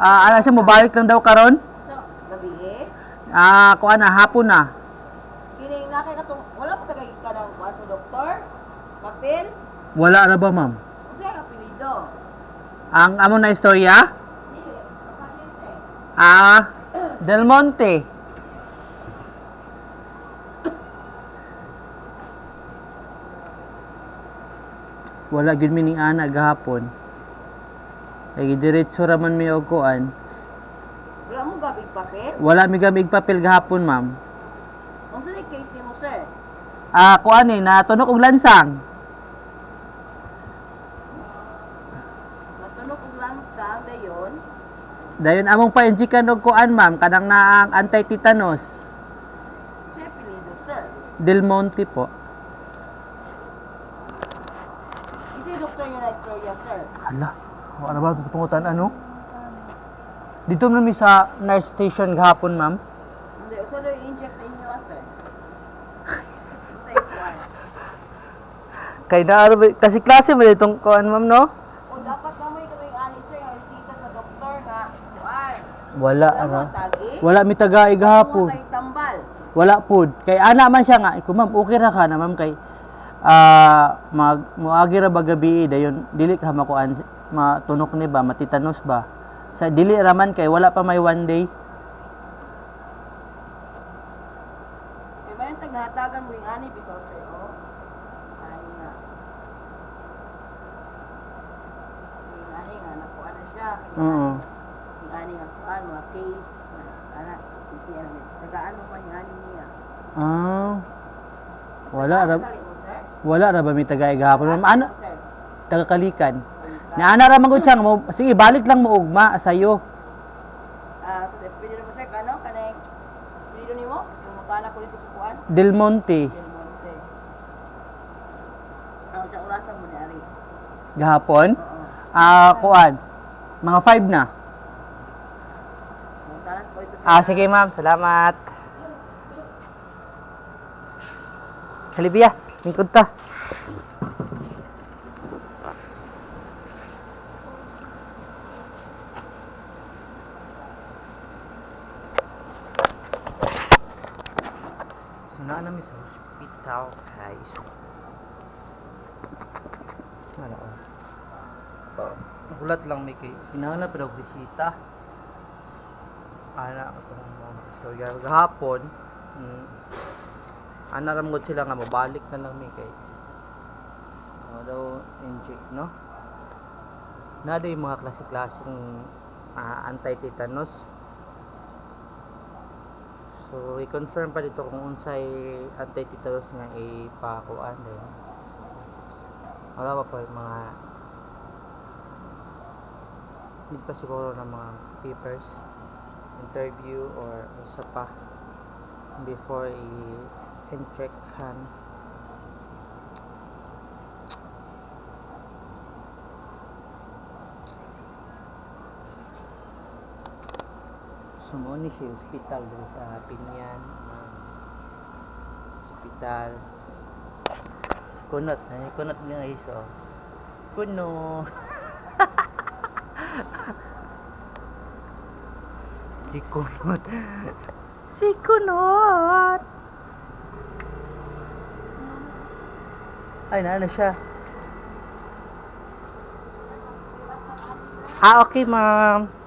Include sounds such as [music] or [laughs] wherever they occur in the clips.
Ah, ano siya, mobalik lang daw karon? So, gabi eh. Ah, kuan na, hapon na. Kini nakay ka tong wala pa tagay ka ng to doktor. Papel. Wala na ba, ma'am? Unsa ang apelyido? Ang amo na istorya? Ah, Del Monte. Wala gyud mi ni ana gahapon. Ay diretso ra man mi og kuan. Wala mo gabi papel? Wala mi gamig papel gahapon, ma'am. Unsa ni case nimo sir? Ah, kuan ni natunog og lansang. Matunog og langsang dayon. Dayon among pa-injikan og kuan, ma'am, kanang naang anti-tetanus. Apelyido sir? Del Monte po. Isi doktor yung na-istorya sir. Hala, ano ba tungutan ano? Dito na mi sa nurse station gahapon, ma'am. Hindi, usa daw i-inject sa inyo kuan? [laughs] Kay na kasi klase mo itong kuan, ma'am, no? O dapat na mo ikaw yung ani sir nga resita sa doktor nga kuan. Wala, Wala ano. Wala mi tagay Wala gahapon. Wala pud. Kay ana man siya nga, iko ma'am, okay ra ka na, ma'am, kay ah mag muagi ra ba gabi dayon dili ka makuan matunok ni ba matitanos ba sa dili ra man kay wala pa may one day Kaya ba yung tagnahatagan mo yung ani because sir, oh. Ani nga. Yung ani nga, nakuha na siya. Oo. Yung ani nga kuan, mga case. Ana, hindi ano. Tagaan mo man yung ani niya. ah wala ra wala ra ba mi tagay gahapon ma'am ana Mo, sir? tagakalikan ni ana ra man gud siya nga mo sige balik lang mo ugma sayo Ah, so, pwede mo, sir, kano? Kaneng, pwede ni mo? Yung magkana ko dito sa kuan? Del Monte Del Monte. Ano sa orasan mo ni Ari? gahapon ah kuan mga 5 na sa... ah sige ma'am salamat Halibia, lingkod ta. So, na namin sa hospital, guys. Ano? Oh. Nagulat lang may kay. Pinanganap daw bisita. Ana itong mga istorya. Gahapon, mm, ana ramgod sila nga mabalik na lang may kay. Ano daw inject, no? Na yung mga klase-klaseng ah, anti-tetanus. So, i-confirm pa dito kung unsay anti-tetanus nga ipakuan din. Wala pa po mga need pa siguro ng mga papers interview or sa pa before i-inject sumuni siya hospital dito sa Pinyan um, hospital. Kunot ay kunot nga iso kuno [laughs] si kunot. Si kunot. Ay na siya? Ah okay ma'am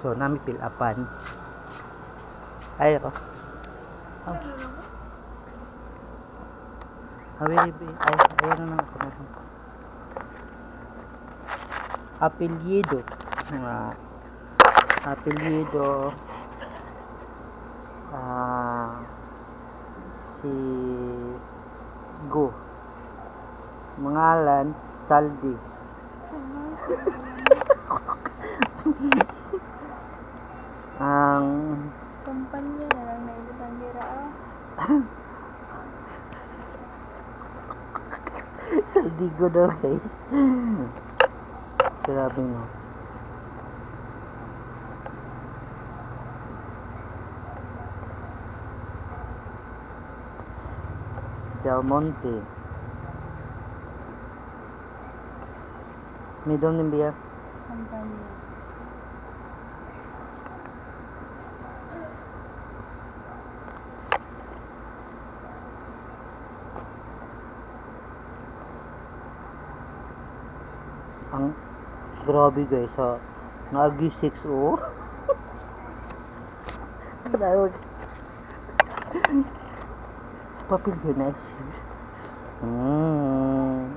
so nami fill upan. Ay ako. Oh. Hawi, ay, ayan na ako. Na apelyido. Mga apelyido. Ah si Go. Mangalan Saldi ang Kumpanya na lang na ibutang dira ah. [laughs] Saldigo daw guys grabe no Del Monte Middle ni Bia. Kampanya. Ang grabe guys ha. Nagi 6-0. Tawag. Sa papel yun na 6. Mm.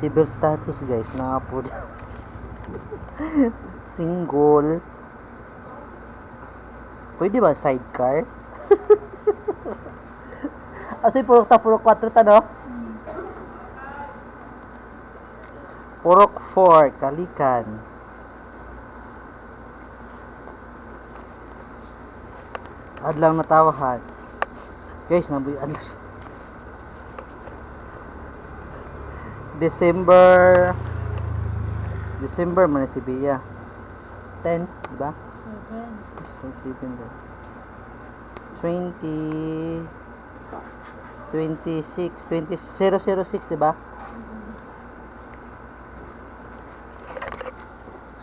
Civil status guys, na-upload. [laughs] Single. Pwede ba sidecar? [laughs] Asi purok ta purok 4 ta no? Purok 4 kalikan. Adlang natawahan. Guys, nabuy adlaw. December December man si Bia. 10, di ba? Seven. 7 daw. 20 26 20 006 di ba?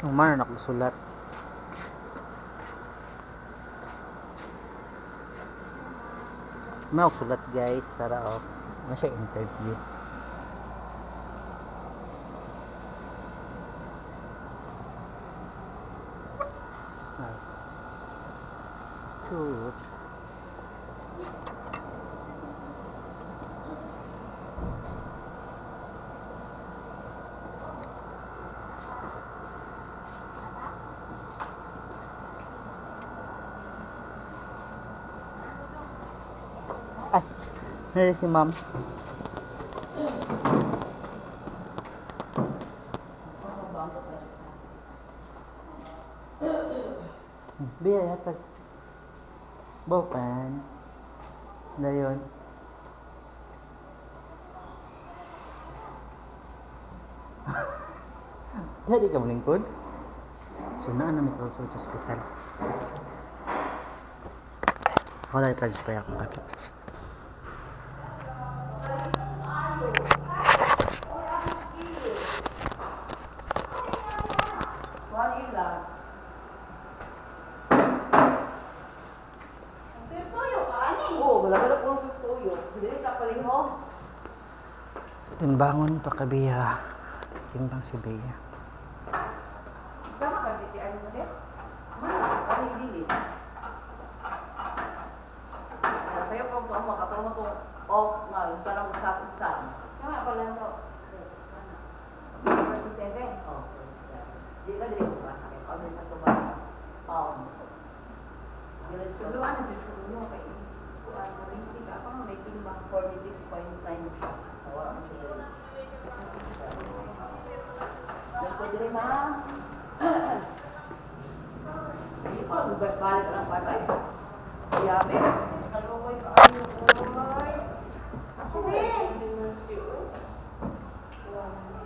So man ako sulat. May ako sulat guys, tara oh. Ano siya interview? Ah. Shoot. Ay, nari si ma'am. Biya yata. Bopan. Na yun. [laughs] Jadi ka malingkod? Sunaan na may kauso sa hospital. Ako lang transfer ako. Kuhan yun lang. Tuyo ka, ani? Oo, gala-gala po ang tuyo. Hindi ka palihog. Timbangon pa kabiya. Timbang si Bea. Tama ka, biti ano mo din? Mana, ano yung dili? Sa'yo pa po ang makapal mo itong off nga, yung parang usap-usap. Tama pala ito. Represente? Oo. Di ka dili ko masakit. O, sa tuba. Oo. Tuluan na dito mo kay kuan mo rin siga pa mo may timbang 46.9 siya. Tawa mo siya. Dito dili ma. Hindi ko lang balik lang bye-bye. Yabe. Kalukoy ka ayo. Oy. Sabi.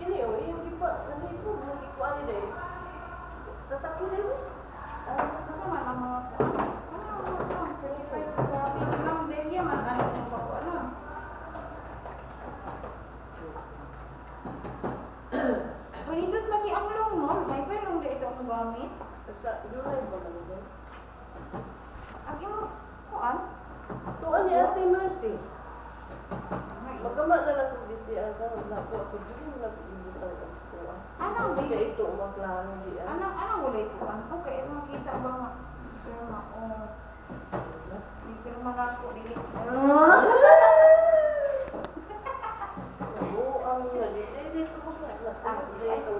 Ini oh, yung iba, ano ito, yung iko ano dahil. Tatakbo din mo. Kasi man ang mga kuan. Ano ang mga kuan? Certified grabe. Si Ma'am Delia man ano yung mga kuan. ano? Panindot lagi ang long no. May pa long dito ang gamit. Sa July ba lang ito? Ang imo kuan. Tuan ni Ate Mercy. Magkama na lang kung dito ang sa naku ako dito na ibutan ang tuwa. Anong Kaya di? ito umaklaro di ang. Anong anong wala kuan? Okay, makita ba nga? Pero nga oh. Di pero manako dili. Oo, ang nga dito. Eh, dito mo na. Ah, Dito ako.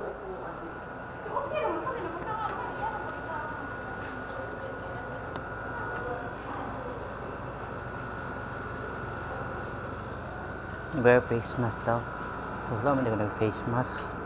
So okay naman kami naman ka Wear face mask daw. So, wala man din ko nag face mask.